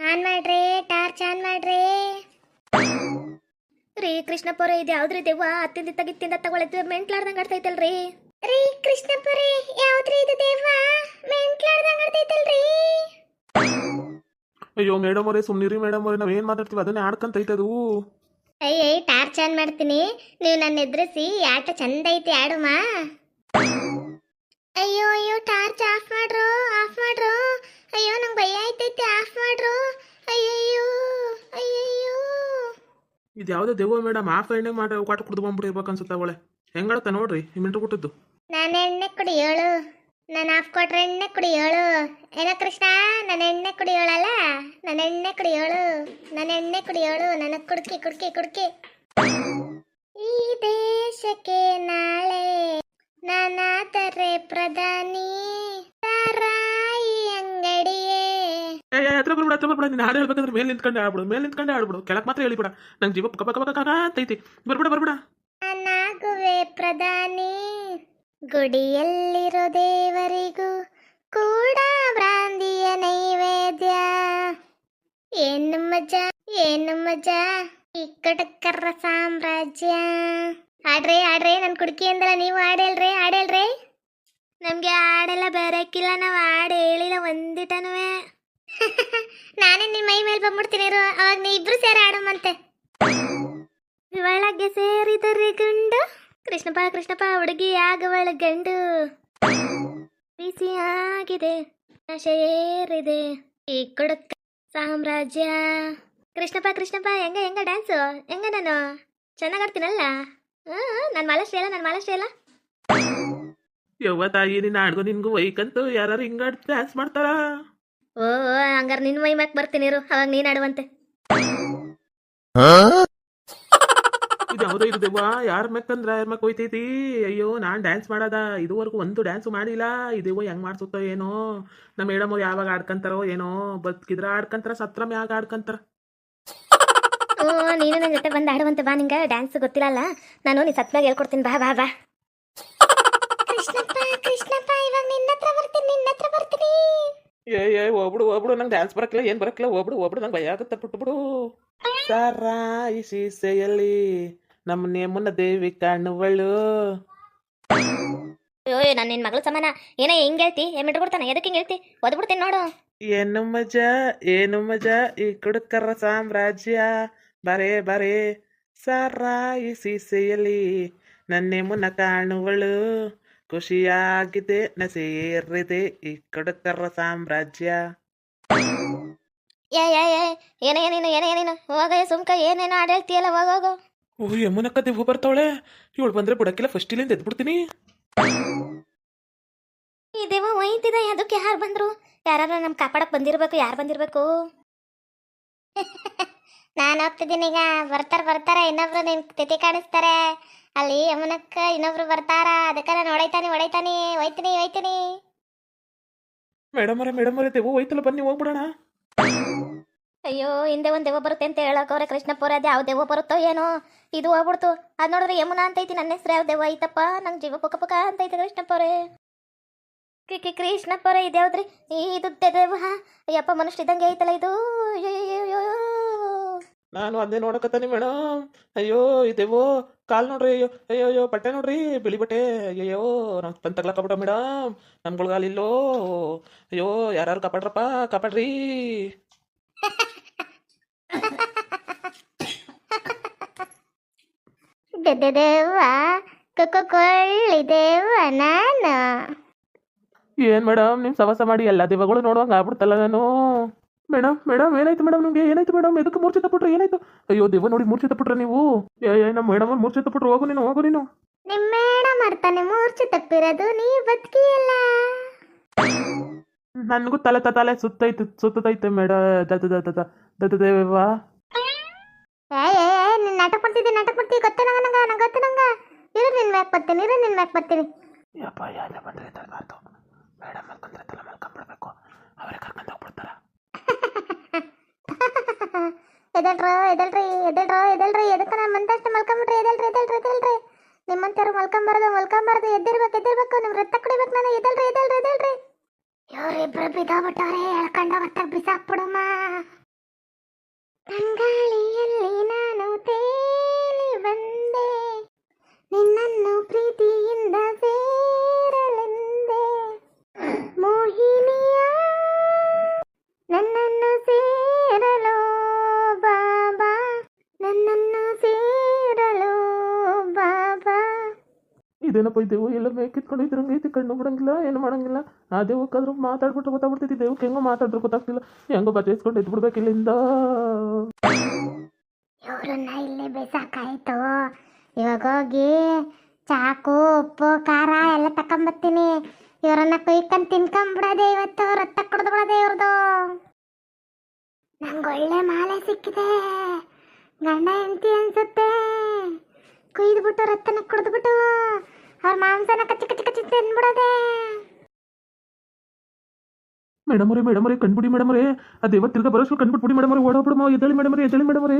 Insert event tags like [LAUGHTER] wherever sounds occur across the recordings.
On ಮಾಡ್ರಿ torch on ಮಾಡ್ರಿ. ರೀ ಕೃಷ್ಣಪುರ ಇದು ಯಾವ್ದ್ರಿ ದೆವ್ವ? ಅತ್ತಿಂದ ತಗಿತ್ತಿಂದ ತಗೊಳಿದ್ವಿ ಮೆಂಟ್ಲಾರ್ದಂಗ ಆಡ್ತೈತಲ್ರಿ. ರೀ ಕೃಷ್ಣಪುರ ಯಾವ್ದ್ರಿ ಇದು ದೇವ ಮೆಂಟ್ಲಾರ್ದಂಗ ಆಡ್ತೈತಲ್ರಿ. ಅಯ್ಯೋ ಮೇಡಮ್ ಅವರೇ ಸುಮ್ನಿರಿ ಮೇಡಮ್ ಅವರೇ ನಾವೇನ್ ಮಾತಾಡ್ತೀವಿ? ಅದನ್ನೇ ಆಡ್ಕಂತೈತದು. ಅಯ್ಯ ಟಾರ್ಚ್ ಆನ್ ಮಾಡ್ತೀನಿ. ನೀವು ನನ್ನ ಎದುರಿಸಿ ಆಟ ಚಂದ ಐತಿ ಆಡುಮಾ? ಅಯ್ಯೋ ಅಯ್ಯೋ ಟಾರ್ಚ್ ಆಫ್ ಮಾಡ್ರು ಆಫ್ ಮಾಡ್ರು. ಅಯ್ಯೋ ನಂಗೆ ಭಯ ಆಯ್ತೈತಿ. ಆಫ್ ಮಾಡ್ರು. ಅಯ್ಯಯ್ಯೋ ಅಯ್ಯಯ್ಯೋ. ಇದು ಯಾವ್ದೋ ದೇವೋ ಮೇಡಮ್ ಆಫ್ ಎಣ್ಣೆ ಮಾಡಿ ಕಾಟ ಕುಡಿದು ಬಂದ್ಬಿಟ್ಟಿರ್ಬೇಕು ಅನ್ಸುತ್ತೆ ಅವಳೆ. ಹೆಂಗಾಡತ್ತ ನೋಡ್ರಿ ಮಿಂಟು ಕೊಟ್ಟಿದ್ದು. ನಾನು ಎಣ್ಣೆ ಕುಡಿ ಹೇಳು ನಾನು ಆಫ್ ಕೊಟ್ರೆ ಎಣ್ಣೆ ಕುಡಿ ಹೇಳು ಏನ ಕೃಷ್ಣ ನನ್ನ ಎಣ್ಣೆ ಕುಡಿ ಹೇಳಲ್ಲ ನನ್ನ ಎಣ್ಣೆ ಕುಡಿ ಹೇಳು ನನ್ನ ಎಣ್ಣೆ ಕುಡಿ ಹೇಳು ನನಗೆ ಕುಡ್ಕಿ ಕುಡ್ಕಿ ಕುಡ್ಕಿ. ಈ ದೇಶಕ್ಕೆ ನಾಳೆ ನಾನಾದರೆ ಪ್ರಧಾನಿ. ಹತ್ರ ಬರ್ಬಿಡ ಹತ್ರ ಬರ್ಬಿಡ, ನೀನು ಹಾಡು ಹೇಳ್ಬೇಕಂದ್ರೆ ಮೇಲೆ ನಿಂತ್ಕೊಂಡೆ ಆಡ್ಬಿಡು ಮೇಲೆ ನಿಂತ್ಕೊಂಡೆ ಆಡ್ಬಿಡು ಕೆಳಕ್ ಮಾತ್ರ ಹೇಳಿಬಿಡ. ನಂಗೆ ಜೀವ ಪಕ್ಕ ಪಕ್ಕ ಪಕ್ಕ ಅಂತೈತಿ. ಬರ್ಬಿಡ ಬರ್ಬಿಡ. ನಾನಾಗುವೆ ಪ್ರಧಾನಿ, ಗುಡಿಯಲ್ಲಿರೋ ದೇವರಿಗೂ ಕೂಡ ಬ್ರಾಂದಿಯ ನೈವೇದ್ಯ. ಏನು ಮಜಾ ಏನು ಮಜಾ ಇಕ್ಕಟಕ್ಕರ ಸಾಮ್ರಾಜ್ಯ. ಆಡ್ರೆ ಆಡ್ರೆ ನನ್ನ ಕುಡುಕಿ ಅಂದಲ್ಲ, ನೀವು ಆಡೇಳ್ರಿ ಆಡೇಳ್ರಿ ನಮ್ಗೆ ಹಾಡೆಲ್ಲ ಬೇರೆಕ್ಕಿಲ್ಲ ನಾವು ಹಾಡು ಹೇಳಿಲ್ಲ ಒಂದಿಟನುವೆ. [LAUGHS] ನಾನೇ ನಿಮ್ಮ ಮೈ ಮೇಲೆ ಬಂದ್ಬಿಡ್ತೀನಿ. ಅವಾಗ ನೀ ಇಬ್ರು ಸೇರಿ ಆಡಮಂತೆ ಇವಳಗೆ ಸೇರಿದರೆ ಗಂಡು, ಕೃಷ್ಣಪ್ಪ ಕೃಷ್ಣಪ್ಪ ಹುಡುಗಿ ಆಗವಳ ಗಂಡು. ಬಿಸಿ ಆಗಿದೆ ನಶೆ ಏರಿದೆ ಈ ಕೊಡಕ್ಕ ಸಾಮ್ರಾಜ್ಯ. ಕೃಷ್ಣಪ್ಪ ಕೃಷ್ಣಪ್ಪ, ಹೆಂಗ ಹೆಂಗ ಡ್ಯಾನ್ಸು ಹೆಂಗ ನಾನು? ಚೆನ್ನಾಗ್ ಆಡ್ತೀನಲ್ಲ? ನಾನು ಮಾಲಾಶ್ರೀ ಅಲ್ಲ ನಾನು ಮಾಲಾಶ್ರೀ ಅಲ್ಲ ಯವ್ವ ತಾಯಿ, ನಿನ್ನ ನಿನ್ಗೂ ವೈಕಂತು ಯಾರು ಹಿಂಗಾಡ್ ಡ್ಯಾನ್ಸ್ ಮಾಡ್ತಾರ? ಓ ಹಂಗಾರೆ ನಿನ್ನ ಮೈ ಮ್ಯಾಕ್ ಬರ್ತೀನಿ ಇರು. ಅವಾಗ ನೀನು ಆಡುವಂತೆ. ಇದು ಯಾವ್ದೋ ಇದು ದೆವ್ವ? ಯಾರ ಅಂದ್ರ ಯಾರ ಮ್ಯಾಕ್ ಹೋಯ್ತೈತಿ? ಅಯ್ಯೋ ನಾನ್ ಡ್ಯಾನ್ಸ್ ಮಾಡದ. ಇದುವರೆಗೂ ಒಂದು ಡ್ಯಾನ್ಸ್ ಮಾಡಿಲ್ಲ. ಇದೆವ್ವ ಹೆಂಗ್ ಮಾಡ್ಸುತ್ತೋ ಏನೋ? ನಮ್ಮ ಮೇಡಮ್ ಅವ್ರು ಯಾವಾಗ ಆಡ್ಕಂತಾರೋ ಏನೋ? ಬದ್ಕಿದ್ರ ಆಡ್ಕಂತಾರ ಸತ್ರ ಮ್ಯಾಗ ಆಡ್ಕಂತಾರ? ಓ ನೀನು ನನ್ನ ಜೊತೆ ಬಂದು ಆಡುವಂತೆ ಬಾ ನಿಂಗ. ಡ್ಯಾನ್ಸ್ ಗೊತ್ತಿಲ್ಲಲ್ಲ ನಾನು ನೀ ಸತ್ವಾಗ ಹೇಳ್ಕೊಡ್ತೀನಿ. ಬಾ ಬಾ ಬಾ. ಏ ಏ ಒಬ್ಡು ಒಬ್ಡು ನಂಗೆ ಡ್ಯಾನ್ಸ್ ಬರಕ್ಕಿಲ್ಲ ಏನ್ ಬರಕ್ಕಿಲ್ಲ ಒಬ್ಡು ಒಬ್ಡು ನಂಗೆ ಭಯ ಆಗುತ್ತೆ ಬಿಟ್ಬಿಡು ಸಾರಾಯಿ ಸೀಸೆಯಲ್ಲಿ ನಮ್ಮ ನೇಮನ ದೇವಿ ಕಾಣುವಳು. ಅಯ್ಯೋ ನಾನು ನಿನ್ನ ಮಗಳು ಸಮಾನ. ಏನೇ ಹಿಂಗೆ ಹೇಳ್ತಿ? ಏನ್ ಮಿಟ್ರು ಕೊಡ್ತಾನೆ? ಎದಕ್ಕೆ ಹಿಂಗೆ ಹೇಳ್ತಿ? ಒದ್ಬಿಡ್ತೀನಿ ನೋಡು. ಏನು ಮಜಾ ಏನು ಮಜಾ ಈ ಕುಡುಕರ ಸಾಮ್ರಾಜ್ಯ. ಬರೇ ಬರೇ. ಸಾರಾಯಿ ಸೀಸೆಯಲ್ಲಿ ನನ್ನೇ ಮುನ್ನ ಕಾಣುವಳು. ಖುಷಿಯಾಗಿದೆ ನಸೇರಿದೆ ಈ ಕಡಕರ ಸಾಮ್ರಾಜ್ಯ ಏ ಏ ಏ ಏನೇ ಏನೇನು ಏನೇ ಏನೇನು ಹೋಗ ಸುಮ್ಕ ಏನೇನು ಹಾಡು ಹೇಳ್ತೀಯಲ್ಲ ಹೋಗೋಗು ಓ ಯಮುನಕ್ಕ ದೆವ್ವ ಬರ್ತಾವಳೆ? ಇವಳು ಬಂದ್ರೆ ಬಿಡಕ್ಕಿಲ್ಲ ಫಸ್ಟ್ ಇಲ್ಲಿಂದ ಎದ್ಬಿಡ್ತೀನಿ. ಈ ದೇವ ಒಯ್ತಿದ ಅದಕ್ಕೆ ಯಾರು ಬಂದ್ರು? ಯಾರು ನಮ್ಮ ಕಾಪಾಡಕ್ ಬಂದಿರ್ಬೇಕು ಯಾರು ಬಂದಿರ್ಬೇಕು? [LAUGHS] ನಾನು ಹೋಗ್ತಿದ್ದೀನಿ ಈಗ. ಬರ್ತಾರೆ ಬರ್ತಾರೆ. ಇನ್ನೊಬ್ರು ನಿನ್ ತಿಥಿ ಕಾಣಿಸ್ತಾರೆ. ಅಲ್ಲಿ ಯಮುನಕ್ಕ ಇನ್ನೊಬ್ರು ಬರ್ತಾರ? ಅದಕ್ಕೆ ನಾನು ಹೊಡೈತಾನಿ ಹೊಡೈತಾನಿ ಒಯ್ತೀನಿ ಒಯ್ತೀನಿ ಮೇಡಮ್ ಅವರೇ ಮೇಡಮ್ ಅವರೇ ದೆವ್ವ ಹೋಯ್ತಲ್ಲ ಬನ್ನಿ ಹೋಗ್ಬಿಡೋಣ. ಅಯ್ಯೋ ಹಿಂದೆ ಒಂದ್ ದೇವ ಬರುತ್ತೆ ಅಂತ ಹೇಳಕವ್ರೆ ಕೃಷ್ಣಪುರ ಅದು ಯಾವ ದೇವ ಬರುತ್ತೋ ಏನೋ? ಇದು ಹೋಗ್ಬಿಡ್ತು. ಅದ್ ನೋಡಿದ್ರೆ ಯಮುನಾ ಅಂತ ಐತಿ ನನ್ನ ಹೆಸರು ಯಾವ ದೇವ ಐತಪ್ಪ? ನಂಗೆ ಜೀವ ಪಕ್ಕ ಪಕ್ಕ ಅಂತೈತೆ ಕೃಷ್ಣಪ್ಪವ್ರೆ ಕಿ ಕಿ ಕೃಷ್ಣಪ್ಪವ್ರೆ ಇದ್ಯಾವ್ದ್ರಿ? ಈ ಇದು ದೇವ ಅಯ್ಯಪ್ಪ ಮನುಷ್ಯ ಇದ್ದಂಗೆ ಐತಲ್ಲ ಇದು. ಅಯ್ಯಯ್ಯಯ್ಯೋ. ನಾನು ಅದೇ ನೋಡಕತ್ತಾನಿ ಮೇಡಮ್ ಅಯ್ಯೋ ಇದೇವೋ ಕಾಲ್ ನೋಡ್ರಿ ಅಯ್ಯೋ ಅಯ್ಯೋ ಅಯ್ಯೋ ಬಟ್ಟೆ ನೋಡ್ರಿ ಬಿಳಿ ಬಟ್ಟೆ ಅಯ್ಯೋ ನಾವು ಬಂದ್ ತಗ್ಲಾಕಬಿಡ ಮೇಡಮ್ ನಮ್ಗಳ್ಗಾಲ್ ಇಲ್ಲೋ. ಅಯ್ಯೋ ಯಾರು ಕಾಪಾಡ್ರಪ್ಪ ಕಾಪಾಡ್ರಿ. ದೇವ ದೇವ ನಾನು. ಏನ್ ಮೇಡಮ್ ನಿಮ್ ಸವಸ ಮಾಡಿ ಎಲ್ಲ ದೇವಗಳು ನೋಡುವಂಗ ಆಗ್ಬಿಡ್ತಲ್ಲ ನಾನು. ಮೇಡಮ್ ಮೇಡಮ್ ಏನಾಯ್ತು ಮೇಡಮ್ ನಿಮ್ಗೆ? ಏನಾಯ್ತು ಮೇಡಮ್ ಎದಕ್ಕೆ ಮೂರ್ಛೆ ತಪ್ಪಿಟ್ರೆ ಏನಾಯ್ತು? ಅಯ್ಯೋ ದೇವ ನೋಡಿ ಮೂರ್ಛೆ ತಪ್ಪಿಟ್ರೆ ನೀವು. ಏಯ್ ಏ, ನಮ್ಮ ಮೇಡಮ್ ಮೂರ್ಛೆ ತಪ್ಪಿಟ್ರು ಹೋಗು ನೀನು ಹೋಗು ನೀನು. ನಿಮ್ಮ ಮೇಡಮ್ ಅರ್ಥನೆ ಮೂರ್ಛೆ ತಪ್ಪಿರೋದು ನೀ ಬದುಕಿಯಲ್ಲ. ನನಗೂ ತಲೆ ತ- ತಲೆ ಸುತ್ತೈತೆ ಸುತ್ತೈತೆ ಮೇಡ ದತ್ತ ದತ್ತ ದ- ದದ ದೇವ ಏ ಏ ಏ, ನೀನ್ ನಾಟಕ ಮಾಡ್ತಿದ್ದಿ ನಾಟಕ ಮಾಡ್ತೀವಿ ಗೊತ್ತ ನಂಗ ನಂಗ ನಂಗೆ ಗೊತ್ತ ನಂಗ. ಇರು ನಿನ್ ಮ್ಯಾಕ್ ಬರ್ತೀನಿ ಇರು ನಿನ್ ಮ್ಯಾಕ್ ಬರ್ತೀನಿ. ಯಪ್ಪ ಯಾರೇ ಬಂದ್ರೆ ತರಬಾರ್ದು ಮೇಡಮ್ ಮಲ್ಕೊಂಡ್ರೆ ತಲೆ ಮಲ್ಕೊಂಡ್ಬಿಡ್ಬೇಕು. ಅವರೇ ಕರ್ಕೊಂಡು ಹೋಗ್ಬಿಡ್ತಾರ ಎದಲ್ರ ಎದಲ್ರಿ ಎದಲ್ರ ಎದಕ್ಕ ನಾನು ಮಂದಷ್ಟು ಮಲ್ಕೊಂಬಿಟ್ರಿ ಎದಲ್ರಿ ಎದಲ್ರಿ ಎದಲ್ರಿ ನಿಮ್ಮಂತವ್ರು ಮಲ್ಕೊಂಬಾರದು ಮಲ್ಕೊಂಬಾರದು. ಎದ್ದಿರ್ಬೇಕು ಎದ್ದಿರ್ಬೇಕು. ನಿಮ್ ರಕ್ತ ಕುಡಿಬೇಕು ನಾನು. ಎದಲ್ರಿ ಎದಲ್ರಿ ಎದಲ್ರಿ ಇವ್ರಿಬ್ರು ಬಿದ್ದೋಗ್ಬಿಟ್ಟವ್ರೆ. ಹೇಳ್ಕೊಂಡ ಮತ್ತೆ ಬಿಸಾಕ್ಬಿಡಮ್ಮ. ತಂಗಾಳಿಯಲ್ಲಿ ನಾನು ತೇಲಿ ದೇವು ಎಲ್ಲ ಮೇಕಿತ್ಕೊಂಡು ಇದ್ರಂಗೆ ಐತಿ ಕಣ್ಣು ಬಿಡಂಗಿಲ್ಲ ಏನು ಮಾಡಂಗಿಲ್ಲ. ಆ ದೇವಕ್ಕಾದ್ರೂ ಮಾತಾಡ್ಬಿಟ್ರೆ ಗೊತ್ತಾಗ್ಬಿಡ್ತೈತಿ ದೇವಕ್ಕೆ ಹೆಂಗೋ ಮಾತಾಡಿದ್ರು ಗೊತ್ತಾಗ್ತಿಲ್ಲ. ಹೆಂಗೋ ಬಚಾಯಿಸ್ಕೊಂಡು ಎದ್ದು ಇಲ್ಲಿಂದ. ಇವ್ರನ್ನ ಇಲ್ಲೇ ಬೇಸಾಕಾಯ್ತು. ಇವಾಗ ಹೋಗಿ ಚಾಕು, ಉಪ್ಪು, ಖಾರ ಎಲ್ಲ ತಕೊಂಬತ್ತೀನಿ. ಇವರನ್ನ ಕುಯ್ಕೊಂಡ್ ತಿನ್ಕೊಂಬಿಡೋದೆ ಇವತ್ತು ರಕ್ತ ಕುಡ್ದು ಬಿಡೋದೆ ಇವ್ರದು. ನಂಗೆ ಒಳ್ಳೆ ಮಾಲೆ ಸಿಕ್ಕಿದೆ. ಗಂಡ ಹೆಂಡತಿ ಅನ್ಸುತ್ತೆ. ಕುಯ್ದುಬಿಟ್ಟು ರಕ್ತನ ಕುಡಿದ್ಬಿಟ್ಟು ಅವ್ರ ಮಾಂಸನ ಕಚ್ಚಿ ಕಚ್ಚಿ ಕಚ್ಚಿ ತಿನ್ಬಿಡೋದೆ. ಮೇಡಮ್ ಅವರೇ ಮೇಡಮ್ ಅವರೇ ಕಣ್ಬಿಡಿ ಮೇಡಮ್ ಅವರೇ ಆ ದೇವ ತಿರ್ಗ ಬರೋಷ್ಟು ಕಣ್ಬಿಟ್ಬಿಡಿ ಮೇಡಮ್ ಅವರೇ ಓಡೋಬಿಡಮ್ಮ ಎದ್ದೇಳಿ ಮೇಡಮ್ ಅವರೇ ಎದ್ದೇಳಿ ಮೇಡಮ್ ಅವರೇ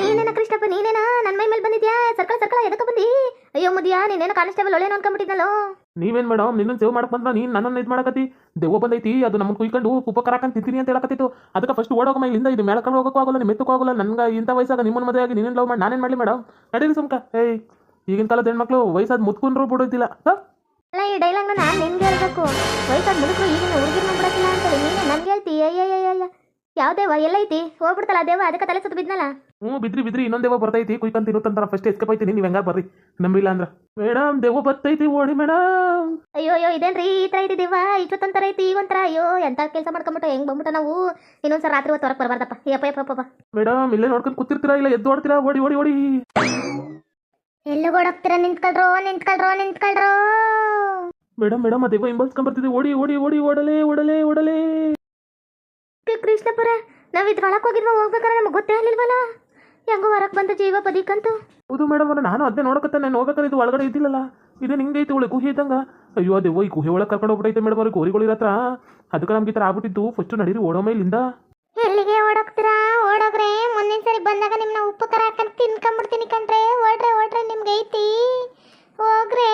ನೀನೇನ ಕೃಷ್ಣಪ್ಪ ನೀನೇನ? ನನ್ನ ಮೈ ಮೇಲೆ ಬಂದಿದ್ಯಾ? ಸರ್ಕಲ್ ಸರ್ಕಲ್ ಎದಕ್ಕೆ ಬಂದಿ? ಅಯ್ಯೋ ಮುದಿಯಾ ನೀನೇನ ಕಾನ್ಸ್ಟೇಬಲ್ ಒಳ್ಳೆ ಅನ್ಕೊಂಡ್ಬಿಟ್ಟಿದ್ನಲ್ಲ ನೀವೇನ್ ಮೇಡಮ್ ನಿನ್ನ ಸೇವ್ ಮಾಡಕ್ ಬಂದ್ರ ನೀನ್ ನನ್ನನ್ನ ಇದ್ ಮಾಡಕತ್ತಿ? ದೆವ್ವ ಬಂದೈತಿ ಅದು ನಮ್ಮನ್ನ ಕುಯ್ಕೊಂಡು ಹಾಕಂತ ತಿಂತೀನಿ ಅಂತ ಹೇಳಕತ್ತಿತ್ತು. ಅದಕ್ಕೆ ಫಸ್ಟ್ ಓಡೋಗಮ್ಮ ಇಲ್ಲಿಂದ ಇದು ಮೇಳಕೊಂಡು ಹೋಗಕ್ಕೂ ಆಗೋಲ್ಲ ನಿಮ್ಮ ಎತ್ತಕ್ಕೂ ಆಗೋಲ್ಲ. ನನ್ಗೆ ಇಂಥ ವಯಸ್ಸಾಗ ನಿಮ್ಮನ್ನ ಮದುವೆ ಆಗಿ ನೀನೇನು ಲವ್ ಮಾಡಿ ನಾನೇನು ಮಾಡಲಿ ಮೇಡಮ್? ನಡೀರಿ ಸುಮ್ಕ ಏಯ್. ಈಗಿನ ಕಾಲದ ಹೆಣ್ಮಕ್ಳು ವಯಸ್ಸಾದ ಮುತ್ಕೊಂಡ್ರು ಬಿಡೋದಿಲ್ಲ. ಅಲ್ಲ ಈ ಡೈಲಾಗ್ನ ನಾನು ನಿಮ್ಗೆ ಹೇಳ್ಬೇಕು. ವಯಸ್ಸಾದ ಮುದುಕರು ಈಗಿನ ಹುಡುಗಿನ ಬಿಡೋದಿಲ್ಲ ಅಂತ ನೀನು ನನ್ಗೆ ಹೇಳ್ತಿ. ಅಯ್ಯಯ್ಯಯ್ಯ ಯಾವ ದೇವ ಎಲ್ಲೈತಿ ಹೋಗ್ಬಿಡ್ತಲ್ಲ ದೇವ? ಅದಕ್ಕೆ ತಲೆ ಸುತ್ತ ಬಿದ್ನಲ್ಲ? ಹ್ಞೂ ಬಿದ್ರಿ ಬಿದ್ರಿ. ಇನ್ನೊಂದು ದೇವ ಬರ್ತೈತಿ. ಕುಯ್ಕೊಂಡ್ ತಿನ್ನುತ್ತಂತಾರ ಫಸ್ಟ್ ಎಸ್ಕೇಪ್ ಐತಿ ನೀವು ಹೆಂಗಾರ ಬರ್ರಿ. ನಂಬಿಲ್ಲ ಅಂದ್ರ. ಮೇಡಮ್ ದೇವ ಬರ್ತೈತಿ. ಓಡಿ ಮೇಡಮ್ ಅಯ್ಯೋ ಅಯ್ಯೋ ಇದೇನ್ರಿ? ಈ ತರ ಐತಿ ದೇವ? ಇಷ್ಟೊತ್ತೊಂಥರ ಐತಿ ಈಗ ಒಂಥರ ಅಯ್ಯೋ ಎಂತ ಕೆಲಸ ಮಾಡ್ಕೊಂಬಿಟ್ಟು ಹೆಂಗ್ ಬಂದ್ಬಿಟ್ಟು ನಾವು? ಇನ್ನೊಂದ್ಸಲ ರಾತ್ರಿ ಹೊತ್ತು ಹೊರಗೆ ಬರಬಾರ್ದಪ್ಪ. ಯಪ್ಪ ಯಪ್ಪ ಮೇಡಮ್ ಇಲ್ಲೇ ನೋಡ್ಕೊಂಡು ಕೂತಿರ್ತೀರಾ? ಇಲ್ಲ ಎದ್ದು ಓಡ್ತೀರಾ? ಓಡಿ ಓಡಿ ಓಡಿ. ಎಲ್ಲೂ ಓಡೋಗ್ತೀರ ನಿಂತ್ಕೊಳ್ರೋ ನಿಂತ್ಕೊಳ್ರೋ ನಿಂತ್ಕೊಳ್ರೋ. ಮೇಡಮ್ ಮೇಡಮ್ ಆ ದೇವ ಹಿಂಬಲ್ಸ್ಕೊಂಡ್ ಬರ್ತಿದ್ದೆ ಓಡಿ ಓಡಿ ಓಡಿ ಓಡಲೇ ಓಡಲೇ ಓಡಲೇ. ಕೃಷ್ಣಪುರ ನಾವ್ ಇದ್ ಒಳಕ್ ಹೋಗಿದ್ವ ಹೋಗ್ಬೇಕಾದ್ರೆ ನಮ್ಗೆ ಗೊತ್ತೇ ಇರ್ಲಿಲ್ವಲ್ಲ ಹೆಂಗೋ ಹೊರಕ್ ಬಂದ ಜೀವ ಬದಿಕಂತು. ಹೌದು ಮೇಡಮ್ ಅವ್ರ ನಾನು ಅದೇ ನೋಡಕತ್ತೆ. ನಾನು ಹೋಗ್ಬೇಕಾದ್ರೆ ಇದು ಒಳಗಡೆ ಇದ್ದಿಲ್ಲಲ್ಲ. ಇದು ನಿಂಗೆ ಐತಿ ಒಳ್ಳೆ ಗುಹೆ ಇದ್ದಂಗ. ಅಯ್ಯೋ ಅದೇ ಈ ಗುಹೆ ಒಳಗೆ ಕರ್ಕೊಂಡು ಹೋಗ್ಬಿಟ್ಟೈತೆ ಮೇಡಮ್ ಅವ್ರಿಗೆ ಗೋರಿಗಳು ಹತ್ರ. ಅದಕ್ಕೆ ನಮ್ಗೆ ಈ ಥರ ಆಗ್ಬಿಟ್ಟಿದ್ದು. ಫಸ್ಟ್ ನಡೀರಿ ಓಡೋ ಮೇಲಿಂದ. ಎಲ್ಲಿಗೆ ಓಡೋಗ್ತೀರಾ? ಓಡೋಗ್ರೆ ಮುಂದಿನ ಸರಿ ಬಂದಾಗ ನಿಮ್ಮನ್ನ ಉಪ್ಪು ಕರ ಹಾಕೊಂಡು ತಿನ್ಕೊಂಬಿಡ್ತೀನಿ ಕಣ್ರೆ. ಓಡ್ರೆ ಓಡ್ರೆ ನಿಮ್ಗೆ ಐತಿ? ಹೋಗ್ರೆ.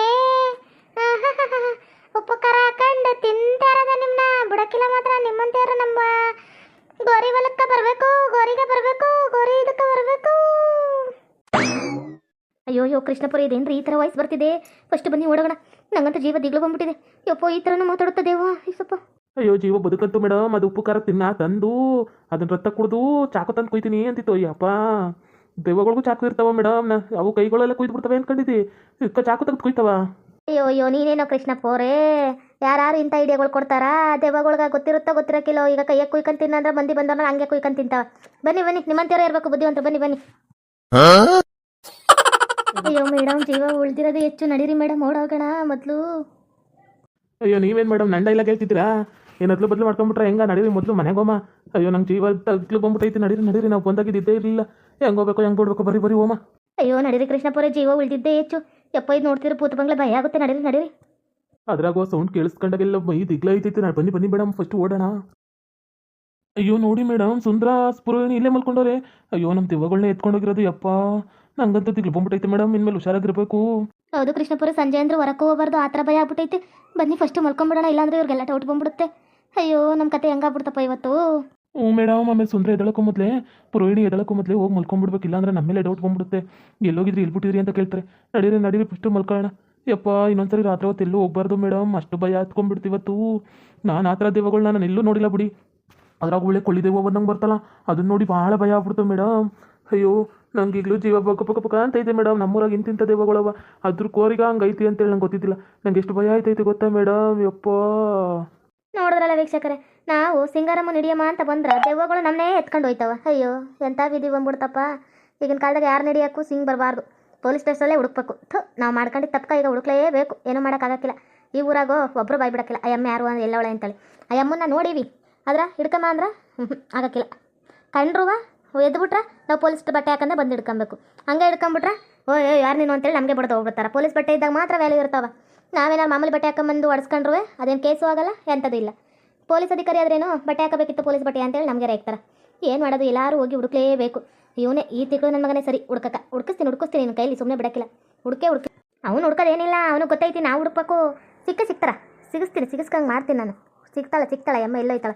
[LAUGHS] ಉಪಕಾರ ಹಾಕೊಂಡು ತಿಂತಾರದ ನಿಮ್ನ. ಬಿಡಕ್ಕಿಲ್ಲ ಮಾತ್ರ ನಿಮ್ಮಂತಾರ ನಮ್ಮ ಗೋರಿ ಹೊಲಕ್ಕೆ ಬರಬೇಕು, ಗೋರಿಗೆ ಬರಬೇಕು, ಗೋರಿ ಇದಕ್ಕೆ ಬರಬೇಕು. ಅಯ್ಯೋ ಯೋ ಕೃಷ್ಣಪುರ, ಇದೇನ್ರಿ ಈ ಥರ ವಾಯ್ಸ್ ಬರ್ತಿದೆ? ಫಸ್ಟ್ ಬನ್ನಿ ಓಡೋಣ ನಂಗಂತ ಜೀವ ದಿಗ್ಲು ಬಂದ್ಬಿಟ್ಟಿದೆ. ಯಪ್ಪೋ, ಈ ಥರನೂ ಮಾತಾಡುತ್ತದೇವೋ ಇಸಪ್ಪ ಅಯ್ಯೋ, ಜೀವ ಬದುಕಂತು ಮೇಡಮ್ ಅದು ಉಪ್ಪು ಖಾರ ತಿನ್ನ ತಂದು, ಅದನ್ನ ರಕ್ತ ಕುಡಿದು, ಚಾಕು ತಂದು ಕುಯ್ತೀನಿ ಅಂತಿತ್ತು, ಅಯ್ಯಪ್ಪ. ದೆವ್ವಗಳಿಗೂ ಚಾಕು ಇರ್ತಾವ ಮೇಡಮ್. ಅವು ಕೈಗಳೆಲ್ಲ ಕುಯ್ದು ಬಿಡ್ತವೆ ಅನ್ಕೊಂಡಿದ್ದಿ. ಇಕ್ಕ ಚಾಕು ತೆಗೆದು ಕುಯ್ತಾವ. ಅಯ್ಯೋ ಅಯ್ಯೋ ನೀನೇನೋ ಕೃಷ್ಣಪ್ಪೋರೇ ಯಾರು ಇಂಥ ಐಡಿಯಾಗಳು ಕೊಡ್ತಾರಾ? ದೆವ್ವಗಳ್ಗೆ ಗೊತ್ತಿರುತ್ತೋ ಗೊತ್ತಿರಕ್ಕಿಲ್ಲೋ? ಈಗ ಕೈಯಾಗ ಕುಯ್ಕೊಂಡ್ ತಿನ್ನಂದ್ರೆ ಮಂದಿ ಬಂದವ್ರ ಹಂಗೆ ಕುಯ್ಕೊಂಡ್ ತಿಂತಾವ. ಬನ್ನಿ ಬನ್ನಿ ನಿಮ್ಮಂತೇವ್ರ ಇರ್ಬೇಕು ಬುದ್ಧಿವಂತ ಬನ್ನಿ ಬನ್ನಿ. ಅಯ್ಯೋ ಮೇಡಮ್ ಜೀವ ಉಳ್ದಿರೋದೇ ಹೆಚ್ಚು. ನಡೀರಿ ಮೇಡಮ್ ಓಡೋಗೋಣ ಮೊದಲು. ಅಯ್ಯೋ ನೀವೇನು ಮೇಡಮ್ ನಂಡ ಡೈಲಾಗ್ ಹೇಳ್ತಿದ್ದೀರಾ? ಏನು ಬದ್ಲು ಬದಲು ಮಾಡ್ಕೊಂಬಿಟ್ರೆ ಹೆಂಗ? ನಡೀರಿ ಮೊದಲು ಮನೆಗೋಮ ಅಯ್ಯೋ ನಂಗೆ ಜೀವ ತಗ್ಲು ಬಂದ್ಬಿಟ್ಟೈತಿ ನಡೀರಿ ನಡೀರಿ. ನಾವು ಬಂದಾಗಿದ್ದೇ ಇರಲಿಲ್ಲ. ಹೆಂಗೆ ಹೋಗ್ಬೇಕು ಹೆಂಗ್ ಬಿಡ್ಬೇಕು ಬರೀ ಬರೀ ಓಮ. ಅಯ್ಯೋ ನಡೀರಿ ಕೃಷ್ಣಪುರ ಜೀವ ಉಳಿದಿದ್ದೇ ಹೆಚ್ಚು. ಎಪ್ಪ ಇದು ನೋಡ್ತಿರೋ ಪೂತ ಬಂಗ್ಲೆ ಭಯ ಆಗುತ್ತೆ ನಡೀರಿ ನಡೀರಿ. ಅದ್ರಾಗ ಸೌಂಡ್ ಕೇಳಿಸ್ಕೊಂಡಾಗೆಲ್ಲ ಮೈ ದಿಗ್ಲ ಐತೈತಿ. ನಾನು ಬನ್ನಿ ಬನ್ನಿ ಮೇಡಮ್ ಫಸ್ಟ್ ಓಡೋಣ. ಅಯ್ಯೋ ನೋಡಿ ಮೇಡಮ್ ಸುಂದರ ಸ್ಪುರಣಿ ಇಲ್ಲೇ ಮಲ್ಕೊಂಡವ್ರೆ. ಅಯ್ಯೋ ನಮ್ಮ ದಿವಗಳನ್ನ ಎತ್ಕೊಂಡೋಗಿರೋದು ಯಪ್ಪ. ನಂಗಂತೂ ದಿಗ್ಲು ಬಂದ್ಬಿಟ್ಟೈತೆ ಮೇಡಮ್ ಇನ್ಮೇಲೆ ಹುಷಾರಾಗಿರ್ಬೇಕು. ಹೌದು ಕೃಷ್ಣಪುರ ಸಂಜೆ ಅಂದ್ರೆ ಹೊರಕ್ಕೆ ಹೋಗಬಾರ್ದು ಆತರ ಥರ ಭಯ ಆಗ್ಬಿಟ್ಟೈತೆ ಬನ್ನಿ ಫಸ್ಟ್ ಮಲ್ಕೊಂಬಿಡೋಣ ಇಲ್ಲಾಂದ್ರೆ ಇವ್ರಿಗೆಲ್ಲ ಡೌಟ್ ಬಂದ್ಬಿಡುತ್ತೆ. ಅಯ್ಯೋ ನಮ್ಮ ಕತೆ ಹೆಂಗಾಗ್ಬಿಡ್ತಪ್ಪ ಇವತ್ತು? ಹ್ಞೂ ಮೇಡಮ್ ಆಮೇಲೆ ಸುಂದರ ಎದಳಕ್ಕೂ ಮೊದಲೇ, ಪುರೋಹಿಣಿ ಎದಳಕ್ಕೂ ಮೊದಲೇ ಹೋಗಿ ಮಲ್ಕೊಂಡ್ಬಿಡ್ಬೇಕು ಇಲ್ಲಾಂದ್ರೆ ನಮ್ಮ ಮೇಲೆ ಡೌಟ್ ಬಂದ್ಬಿಡುತ್ತೆ. ಎಲ್ಲೋಗಿದ್ರಿ, ಇಲ್ಲಿ ಬಿಟ್ಟಿದ್ರಿ ಅಂತ ಕೇಳ್ತಾರೆ. ನಡೀರಿ ನಡೀರಿ ಫಸ್ಟು ಮಲ್ಕೊಳ್ಳೋಣ. ಯಪ್ಪ, ಇನ್ನೊಂದ್ಸರಿ ರಾತ್ರಿ ಹೊತ್ತು ಎಲ್ಲೂ ಹೋಗ್ಬಾರ್ದು ಮೇಡಮ್, ಅಷ್ಟು ಭಯ ಹತ್ಕೊಂಡ್ಬಿಡ್ತೀವತ್ತು ನಾನು ಆ ಥರ ದೇವಗಳು ನಾನು ಎಲ್ಲೂ ನೋಡಿಲ್ಲ ಬಿಡಿ. ಅದ್ರಾಗ ಒಳ್ಳೆ ಕೊಳ್ಳಿ ದೇವ ಬಂದಂಗೆ ಬರ್ತಲ್ಲ ಅದನ್ನ ನೋಡಿ ಭಾಳ ಭಯ ಆಗ್ಬಿಡ್ತು ಮೇಡಮ್. ಅಯ್ಯೋ ನಂಗೆ ಈಗಲೂ ಜೀವ ಪಕ್ಕ ಪಕ್ಕ ಪಕ್ಕ ಅಂತ ಐತೆ ಮೇಡಮ್. ನಮ್ಮೂರಾಗ ಇಂತಿಂಥ ದೇವಗಳವ ಅದ್ರ ಕೋರಿಗ ಹಂಗೆ ಐತಿ ಅಂತೇಳಿ ನಂಗೆ ಗೊತ್ತಿದ್ದಿಲ್ಲ. ನಂಗೆ ಎಷ್ಟು ಭಯ ಆಯ್ತೈತೆ ಗೊತ್ತಾ ಮೇಡಮ್, ಯಪ್ಪ. ನೋಡಿದ್ರಲ್ಲ ವೀಕ್ಷಕರೇ. ನಾವು ಸಿಂಗಾರಮ್ಮ ನಡಿಯಮ್ಮ ಅಂತ ಬಂದ್ರೆ ದೆವ್ವಗಳು ನಮ್ಮನ್ನೇ ಎತ್ಕೊಂಡು ಹೋಯ್ತವ. ಅಯ್ಯೋ ಎಂಥ ವಿಧಿ ಬಂದ್ಬಿಡ್ತಪ್ಪ. ಈಗಿನ ಕಾಲದಾಗ ಯಾರು ನಡಿಯೋಕ್ಕೂ ಸಿಂಗ್ ಬರಬಾರ್ದು. ಪೊಲೀಸ್ ಸ್ಟೇಷನಲ್ಲೇ ಹುಡುಕ್ಬೇಕು. ಥು, ನಾವು ಮಾಡ್ಕೊಂಡಿದ್ದು ತಪ್ಪ ಈಗ ಹುಡುಕ್ಲೇಬೇಕು. ಏನೂ ಮಾಡೋಕ್ಕಾಗಕ್ಕಿಲ್ಲ. ಈ ಊರಾಗೋ ಒಬ್ಬರು ಬಾಯ್ ಬಿಡಕ್ಕಿಲ್ಲ ಅಯ್ಯಮ್ಮ ಯಾರು ಅಂತ ಎಲ್ಲವಳೆ ಅಂತೇಳಿ. ಅಯ್ಯಮ್ಮನ್ನ ನೋಡೀವಿ. ಆದ್ರೆ ಹಿಡ್ಕಮ್ಮ ಅಂದ್ರೆ ಆಗಕ್ಕಿಲ್ಲ. ಕಂಡ್ರುವ, ಎದ್ಬಿಟ್ರೆ ನಾವು ಪೊಲೀಸ್ ಬಟ್ಟೆ ಹಾಕಂದ್ರೆ ಬಂದು ಹಿಡ್ಕೊಬೇಕು. ಹಂಗೆ ಹಿಡ್ಕೊಂಬಿಟ್ರೆ ಓ ಏ ಯಾರು ನೀನು ಅಂತೇಳಿ ನಮಗೆ ಬಡ್ದು ಹೋಗ್ಬಿಡ್ತಾರೆ. ಪೊಲೀಸ್ ಬಟ್ಟೆ ಇದ್ದಾಗ ಮಾತ್ರ ವ್ಯಾಲ್ಯೂ ಇರ್ತಾವ. ನಾವೇನಾರು ಮಾಮೂಲಿ ಬಟ್ಟೆ ಹಾಕೊಂಬಂದು ಒಡಿಸ್ಕೊಂಡ್ರು, ಅದೇನು ಕೇಸು ಆಗಲ್ಲ ಎಂಥದ್ದು ಇಲ್ಲ. ಪೊಲೀಸ್ ಅಧಿಕಾರಿ ಆದ್ರೇನು ಬಟ್ಟೆ ಹಾಕಬೇಕಿತ್ತು ಪೊಲೀಸ್ ಬಟ್ಟೆ ಅಂತೇಳಿ ನಮಗೆ ರೇಗ್ತಾರೆ ಏನು ಮಾಡೋದು, ಎಲ್ಲರೂ ಹೋಗಿ ಹುಡುಕ್ಲೇಬೇಕು. ಇವನೇ, ಈ ತಿಂಗಳು ನನ್ನ ಮಗನೇ ಸರಿ ಹುಡ್ಕಕ್ಕ ಹುಡುಕಿಸ್ತೀನಿ ಹುಡುಕಿಸ್ತೀನಿ ನಿನ್ನ ಕೈಲಿ ಸುಮ್ಮನೆ ಬಿಡಕ್ಕಿಲ್ಲ. ಹುಡುಕೆ, ಹುಡುಕಿ. ಅವನು ಹುಡ್ಕೋದೇನಿಲ್ಲ, ಅವನು ಗೊತ್ತೈತಿ, ನಾವು ಹುಡುಕ್ಬೇಕು. ಸಿಕ್ಕ ಸಿಗ್ತಾರ ಸಿಗಿಸ್ತೀನಿ, ಸಿಗಿಸ್ಕಂಗೆ ಮಾಡ್ತೀನಿ ನಾನು. ಸಿಗ್ತಾಳೆ ಸಿಗ್ತಾಳೆ ಅಮ್ಮ ಎಲ್ಲೋಯ್ತಾಳೆ.